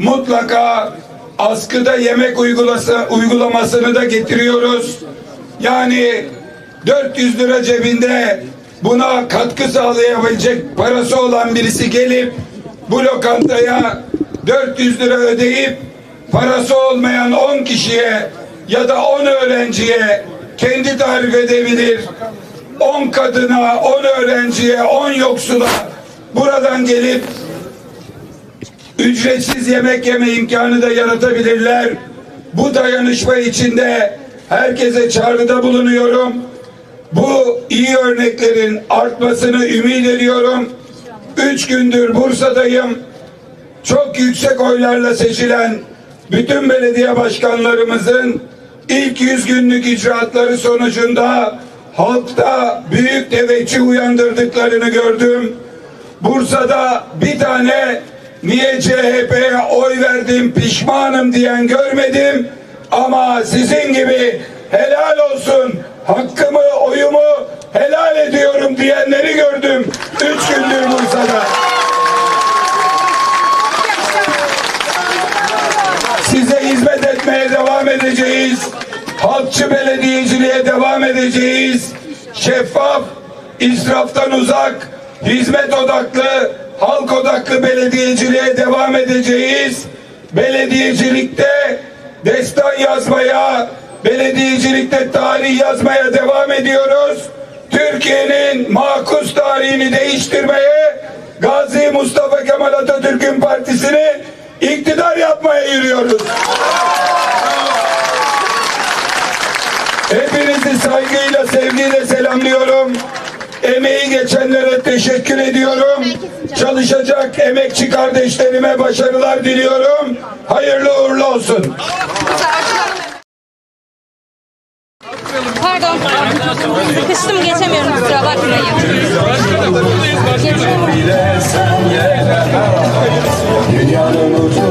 mutlaka askıda yemek uygulası, uygulamasını da getiriyoruz. Yani 400 lira cebinde buna katkı sağlayabilecek parası olan birisi gelip bu lokantaya 400 lira ödeyip parası olmayan 10 kişiye ya da 10 öğrenciye kendi tarif edebilir. 10 kadına, 10 öğrenciye, 10 yoksula buradan gelip ücretsiz yemek yeme imkanı da yaratabilirler. Bu dayanışma içinde herkese çağrıda bulunuyorum. Bu iyi örneklerin artmasını ümit ediyorum. Üç gündür Bursa'dayım. Çok yüksek oylarla seçilen bütün belediye başkanlarımızın ilk yüz günlük icraatları sonucunda halkta büyük teveccüh uyandırdıklarını gördüm. Bursa'da bir tane niye CHP'ye oy verdim pişmanım diyen görmedim. Ama sizin gibi helal olsun hakkımı oyumu helal ediyorum diyenleri gördüm. Üç gündür Bursa'da. Size hizmet etmeye devam edeceğiz. Halkçı belediyeciliğe devam edeceğiz. Şeffaf, israftan uzak, hizmet odaklı, halk odaklı belediyeciliğe devam edeceğiz. Belediyecilikte destan yazmaya, belediyecilikte tarih yazmaya devam ediyoruz. Türkiye'nin makus tarihini değiştirmeye Gazi Mustafa Kemal Atatürk'ün partisini iktidar yapmaya yürüyoruz. Hepinizi saygıyla, sevgiyle Çalışacak emekçi kardeşlerime başarılar diliyorum. Hayırlı uğurlu olsun. Pardon. Sıkıştım geçemiyorum kusura bakmayın. Dünyanın bir gün açılır